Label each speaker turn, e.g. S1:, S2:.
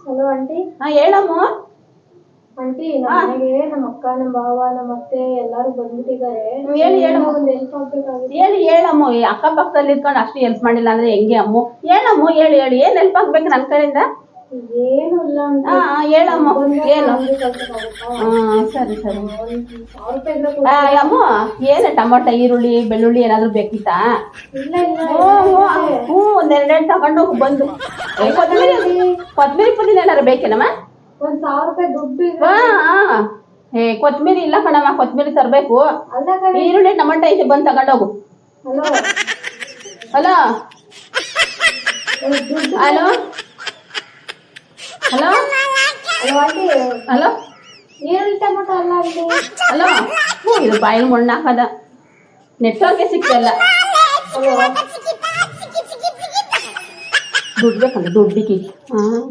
S1: Hello aunty.
S2: ಹಾ ಹೇಳಮ್ಮ.
S1: Aunty ನಮ್ಮ ಮನೆಗೆ ನಮ್ಮ ಅಕ್ಕ ನಮ್ಮ ಭಾವ ನಮ್ಮ ಅತ್ತೆ ಎಲ್ಲಾರು ಬಂದ್ಬಿಟ್ಟಿದ್ದಾರೆ.
S2: ಹ್ಮ್, ಹೇಳಿ, ಹೇಳಮ್ಮ.
S1: ಒಂದು ಹೆಲ್ಪ್ ಆಗ್ಬೇಕಾಗಿತ್ತು
S2: ಹೇಳಿ ಹೇಳಮ್ಮ. ಈ ಅಕ್ಕಪಕ್ಕದಲ್ಲಿ ಇದ್ಕೊಂಡು ಅಷ್ಟು ಹೆಲ್ಪ್ ಮಾಡಿಲ್ಲ ಅಂದ್ರೆ ಹೆಂಗೆ ಅಮ್ಮ? ಹೇಳಮ್ಮ ಹೇಳಿ ಹೇಳಿ. ಏನ್ ಹೆಲ್ಪ್ ಆಗ್ಬೇಕು ನನ್ನ ಕಡೆಯಿಂದ?
S1: ಏನು ಇಲ್ಲ
S2: ಹಾ ಹಾ, ಹೇಳಮ್ಮ.
S1: ಕಳ್ಸಕ್ಕಾಗುತ್ತಾ?
S2: ಹಾ ಸರಿ ಸರಿ.
S1: ಒಂದ್ ಸಾವಿರ ರೂಪಾಯಿ ಇದ್ರೆ ಕೊಡು.
S2: ಆ, ಅಮ್ಮ ಏನು ಟೊಮೊಟೊ ಈರುಳ್ಳಿ ಬೆಳ್ಳುಳ್ಳಿ ಏನಾದ್ರು ಬೇಕಿತ್ತಾ?
S1: ಇಲ್ಲ ಇಲ್ಲ.
S2: ಹ್ಞೂ ಒಂದೆರಡೆರಡು ತಗೊಂಡು ಹೋಗಿ ಬಂದು. ಕೊತ್ತಂಬರಿ ಪುದೀನ ಏನಾರು ಬೇಕೇನಮ್ಮ?
S1: ಒಂದ್ ಸಾವಿರ ರೂಪಾಯಿ ದುಡ್ಡು
S2: ಹಾ ಹಾ. ಏ ಕೊತ್ತಂಬರಿ ಇಲ್ಲ ಕಣಮ್ಮ ಕೊತ್ಮೀರಿ ತರ್ಬೇಕು. ಈರುಳ್ಳಿ ನಮ್ಮ ಐತೆ ಬಂದ್ ತಗೊಂಡೋಗು.
S1: ಹಲೋ.
S2: ಹಲೋ. ಹಲೋ. ಹಲೋ.
S1: ಈರುಳ್ಳಿ ಟೊಮೊಟೊ ಅಲ್ಲ
S2: ಹಲೋ. ಇದು ಬಾಯಿಗೆ ಮಣ್ಣು ಹಾಕದ. ನೆಟ್ವರ್ಕೇ ಸಿಕ್ತಲ್ಲ
S1: ಹಲೋ.
S2: ದುಡ್ಡು ಬೇಕಂದ್ರೆ ದುಡ್ಡಿಗೆ ಹಾಂ